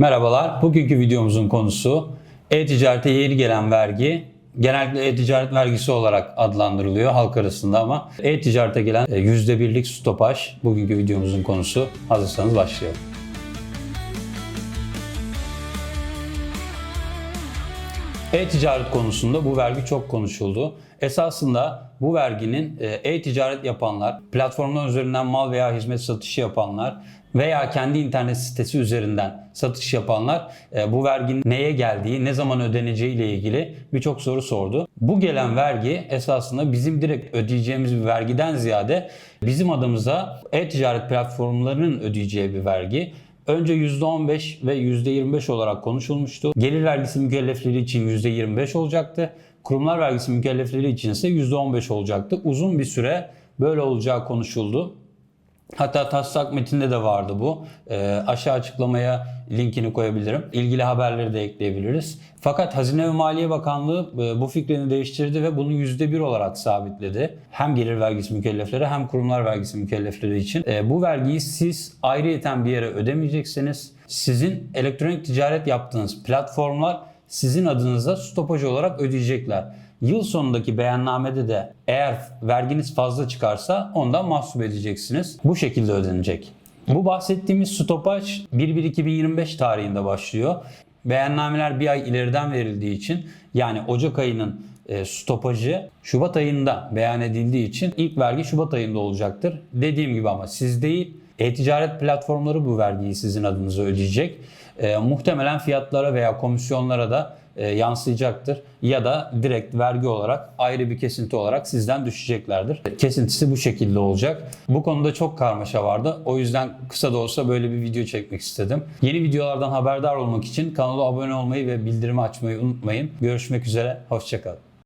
Merhabalar. Bugünkü videomuzun konusu e-ticarete yeni gelen vergi. Genellikle e-ticaret vergisi olarak adlandırılıyor halk arasında ama e-ticarete gelen e, %1'lik stopaj bugünkü videomuzun konusu. Hazırsanız başlayalım. E-ticaret konusunda bu vergi çok konuşuldu. Esasında bu verginin e, e-ticaret yapanlar, platformlar üzerinden mal veya hizmet satışı yapanlar veya kendi internet sitesi üzerinden satış yapanlar e, bu verginin neye geldiği, ne zaman ödeneceği ile ilgili birçok soru sordu. Bu gelen vergi esasında bizim direkt ödeyeceğimiz bir vergiden ziyade bizim adımıza e-ticaret platformlarının ödeyeceği bir vergi. Önce %15 ve %25 olarak konuşulmuştu. Gelir vergisi mükellefleri için %25 olacaktı. Kurumlar vergisi mükellefleri için ise %15 olacaktı. Uzun bir süre böyle olacağı konuşuldu. Hatta taslak metinde de vardı bu. Ee, aşağı açıklamaya linkini koyabilirim. İlgili haberleri de ekleyebiliriz. Fakat Hazine ve Maliye Bakanlığı e, bu fikrini değiştirdi ve bunu %1 olarak sabitledi. Hem gelir vergisi mükellefleri hem kurumlar vergisi mükellefleri için. E, bu vergiyi siz ayrıyeten bir yere ödemeyeceksiniz. Sizin elektronik ticaret yaptığınız platformlar sizin adınıza stopaj olarak ödeyecekler. Yıl sonundaki beyannamede de eğer verginiz fazla çıkarsa ondan mahsup edeceksiniz. Bu şekilde ödenecek. Bu bahsettiğimiz stopaj 1-1-2025 tarihinde başlıyor. Beyannameler bir ay ileriden verildiği için yani Ocak ayının e, stopajı Şubat ayında beyan edildiği için ilk vergi Şubat ayında olacaktır. Dediğim gibi ama siz değil e-ticaret platformları bu vergiyi sizin adınıza ödeyecek. E, muhtemelen fiyatlara veya komisyonlara da e, yansıyacaktır. Ya da direkt vergi olarak ayrı bir kesinti olarak sizden düşeceklerdir. Kesintisi bu şekilde olacak. Bu konuda çok karmaşa vardı. O yüzden kısa da olsa böyle bir video çekmek istedim. Yeni videolardan haberdar olmak için kanala abone olmayı ve bildirimi açmayı unutmayın. Görüşmek üzere, hoşçakalın.